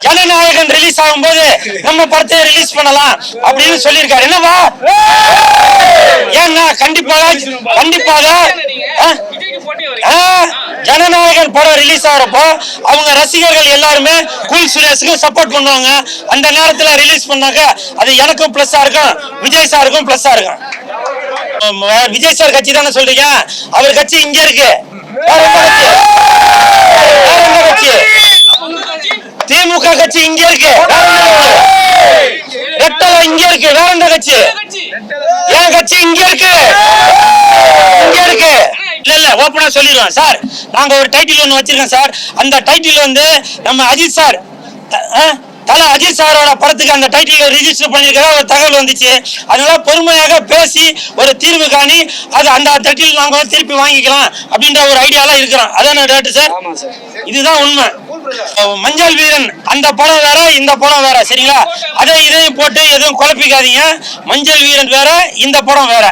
Jananayagan release ஆகும்போது நம்ம படத்தை ரிலீஸ் பண்ணலாம் அப்படின்னு சொல்லியிருக்காரு. என்னவா ஏன்னா கண்டிப்பாக கண்டிப்பாக ஆ? ஆ, ஜனநாயகன் படம் ரிலீஸ் ஆகிறப்போ அவங்க ரசிகர்கள் எல்லாருமே கூல் சுரேஷுக்கு சப்போர்ட் பண்ணுவாங்க. அந்த நேரத்தில் ரிலீஸ் பண்ணாக்க அது எனக்கும் ப்ளஸ்ஸாக இருக்கும் விஜய் சாருக்கும் ப்ளஸ்ஸாக இருக்கும். விஜய் சார் கட்சி தானே சொல்றீங்க? அவர் கட்சி இங்கே இருக்கு வேற எந்த கட்சி வேற எந்த கட்சி உங்க கட்சி திமுக கட்சி இங்க இருக்கு? ரெட்டலை இங்க இருக்கு. வேற எந்த கட்சி? என் கட்சி? இங்க இருக்கு. இங்க இருக்கு. இல்ல இல்ல ஓப்பனா சொல்லிடுவேன் சார் நாங்க ஒரு டைட்டில் ஒன்று வச்சிருக்கோம் சார். அந்த டைட்டில் வந்து நம்ம அஜித் சார் த- ஆ? தல அஜித் சாரோட படத்துக்கு அந்த டைட்டில் ரிஜிஸ்டர் பண்ணியிருக்கிற ஒரு தகவல் வந்துச்சு. அதனால பொறுமையாக பேசி ஒரு தீர்வு காணி அது அந்த டைட்டில் நாங்க வந்து திருப்பி வாங்கிக்கலாம் அப்படின்ற ஒரு ஐடியாலாம் இருக்கிறோம். அதான டேட்டு சார். இதுதான் உண்மை. மஞ்சள் வீரன் அந்த படம் வேற இந்த படம் வேற சரிங்களா? அதை இதையும் போட்டு எதுவும் குழப்பிக்காதீங்க. மஞ்சள் வீரன் வேற இந்த படம் வேற.